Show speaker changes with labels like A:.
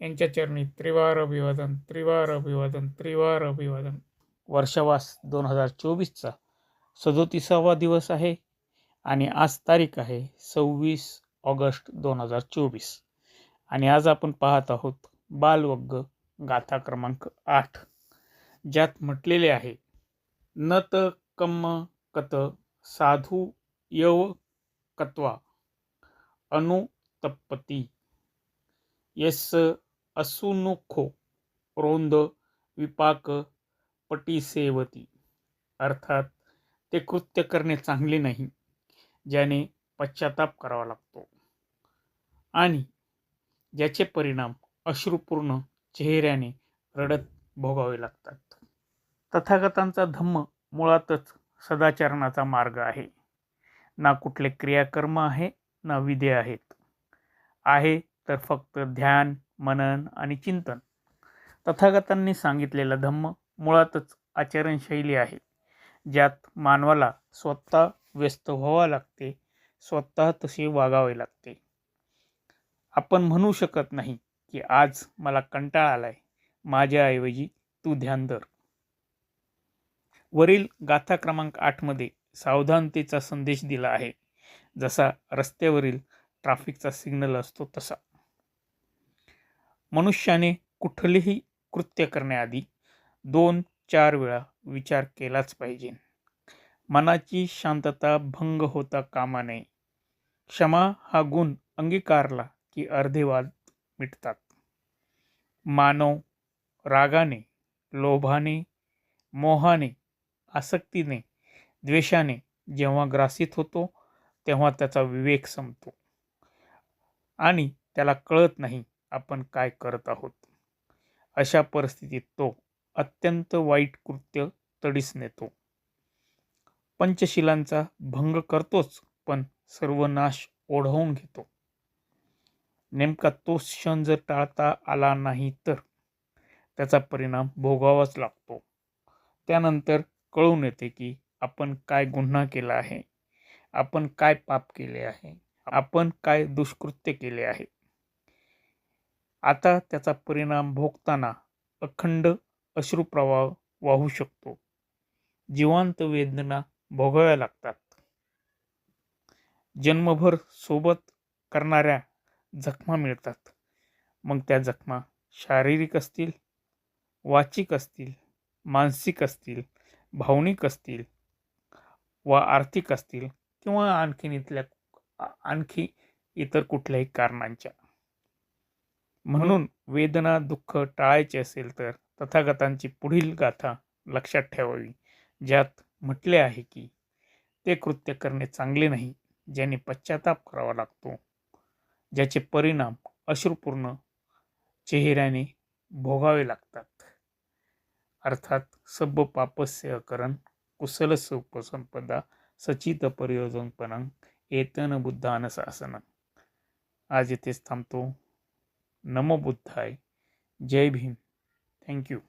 A: यांच्या चरणी त्रिवार अभिवादन त्रिवार अभिवादन त्रिवार अभिवादन. वर्षावास दोन हजार चोवीसचा सदोतीसावा दिवस आहे आणि आज तारीख आहे सव्वीस ऑगस्ट दोन हजार चोवीस. आणि आज आपण पाहत आहोत बालवग्ग गाथा क्रमांक आठ ज्यात म्हटलेले आहे न त कम्म कत साधू यव कत्वा अनुतप्पती. यस असुनुखो रोंद विपाक पटीसेवती अर्थात ते कृत्य करणे चांगले नाही ज्याने पश्चाताप करावा लागतो. आणि ज्याचे परिणाम अश्रुपूर्ण चेहऱ्याने रडत भोगावे लागतात. तथागतांचा धम्म मुळातच सदाचरणाचा मार्ग आहे. ना कुठले क्रियाकर्म आहे ना विधे आहेत. आहे तर फक्त ध्यान मनन आणि चिंतन. तथागतांनी सांगितलेला धम्म मुळातच आचरणशैली आहे. ज्यात मानवाला स्वतः व्यस्त व्हावं लागते स्वतः तसे वागावे लागते. आपण म्हणू शकत नाही की आज मला कंटाळा आलाय माझ्याऐवजी तू ध्यान धर. वरील गाथा क्रमांक आठमध्ये सावधानतेचा संदेश दिला आहे. जसा रस्त्यावरील ट्राफिकचा सिग्नल असतो तसा. मनुष्याने कुठलेही कृत्य करण्याआधी दोन चार वेळा विचार केलाच पाहिजे. मनाची शांतता भंग होता कामा नये. क्षमा हा गुण अंगीकारला की अर्धे वाद मिटतात. मानव रागाने लोभाने मोहाने आसक्तीने द्वेषाने जेव्हा ग्रासित होतो तेव्हा त्याचा विवेक संपतो. आणि त्याला कळत नाही आपण काय करत आहोत? अशा परिस्थितीत तो अत्यंत वाईट कृत्य तडीस नेतो. पंचशिलांचा भंग करतोच पण सर्वनाश ओढवून घेतो. नेमका तो क्षण जर टाळता आला नाही तर त्याचा परिणाम भोगावाच लागतो. त्यानंतर कळून येते की आपण काय गुन्हा केला आहे? आपण काय पाप केले आहे? आपण काय दुष्कृत्य केले आहे? आता त्याचा परिणाम भोगताना अखंड अश्रुप्रवाह वाहू शकतो. जिवांत वेदना भोगाव्या लागतात. जन्मभर सोबत करणाऱ्या जखमा मिळतात. मग त्या जखमा शारीरिक असतील वाचिक असतील मानसिक असतील भावनिक असतील व आर्थिक असतील किंवा आणखीन इथल्या आणखी इतर कुठल्याही कारणांच्या. म्हणून वेदना दुःख टाळायचे असेल तर तथागतांची पुढील गाथा लक्षात ठेवावी ज्यात म्हटले आहे की ते कृत्य करणे चांगले नाही ज्याने पश्चाताप करावा लागतो ज्याचे परिणाम अश्रुपूर्ण चेहऱ्याने भोगावे लागतात. अर्थात सब पापस्य करण कुशल उपसंपदा सचित परियोजनपणं एतन बुद्धानसासन आज इथेच थांबतो. नमो बुद्धाय. जय भीम. थँक्यू